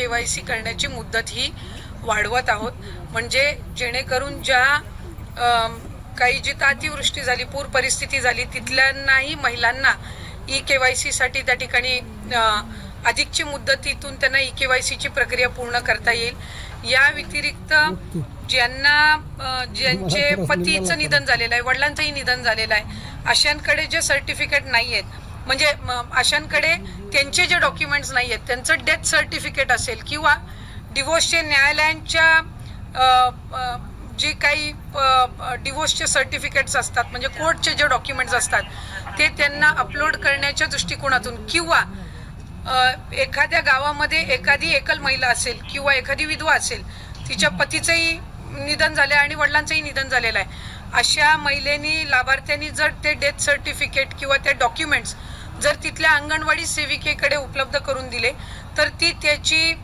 के Y C करण्याची मुदत ही वाढवत आहोत. म्हणजे जेणेकरून ज्या काही जिथं अतिवृष्टी झाली पूर परिस्थिती झाली तिथल्यांनाही महिलांना ई के वाय सीसाठी त्या ठिकाणी अधिकची मुदतीतून त्यांना ई के वाय सीची प्रक्रिया पूर्ण करता येईल. या व्यतिरिक्त ज्यांना ज्यांचे पतीचं निधन झालेलं आहे वडिलांचंही निधन झालेलं आहे अशांकडे जे सर्टिफिकेट नाही आहेत म्हणजे म, अशांकडे त्यांचे जे डॉक्युमेंट्स नाही आहेत त्यांचं डेथ सर्टिफिकेट असेल किंवा डिवोर्सचे न्यायालयांच्या जे काही डिवोर्सचे सर्टिफिकेट्स असतात म्हणजे कोर्टचे जे डॉक्युमेंट्स असतात ते त्यांना अपलोड करण्याच्या दृष्टिकोनातून किंवा एखाद्या गावामध्ये एखादी एकल महिला असेल किंवा एखादी विधवा असेल तिच्या पतीचंही निधन झालं आहे आणि वडिलांचंही निधन झालेलं आहे. अशा महिलेनी लाभार्थ्यांनी जर ते डेथ सर्टिफिकेट किंवा ते डॉक्युमेंट्स जर तिथल्या अंगणवाडी सेविकेकडे उपलब्ध करून दिले तर ती त्याची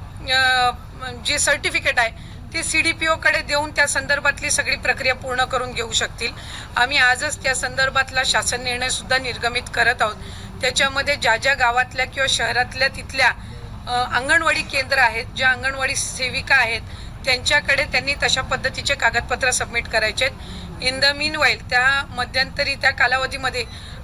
जे सर्टिफिकेट आहे ते सी डी पी ओकडे देऊन त्या संदर्भातली सगळी प्रक्रिया पूर्ण करून घेऊ शकतील. आम्ही आजच त्या संदर्भातला शासन निर्णय सुद्धा निर्गमित करत आहोत. त्याच्यामध्ये ज्या ज्या गावातल्या किंवा शहरातल्या तिथल्या अंगणवाडी केंद्र आहेत ज्या अंगणवाडी सेविका आहेत त्यांच्याकडे त्यांनी तशा पद्धतीचे कागदपत्र सबमिट करायचे आहेत. इन द मीन वाईल त्या मध्यंतरी त्या कालावधीमध्ये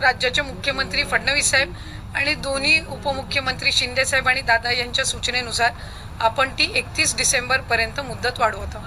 राज्याचे मुख्यमंत्री फडणवीस साहेब आणि दोन्ही उपमुख्यमंत्री शिंदे साहेब आणि दादा यांच्या सूचनेनुसार आपण ती एकतीस डिसेंबरपर्यंत मुदत वाढवत आहोत.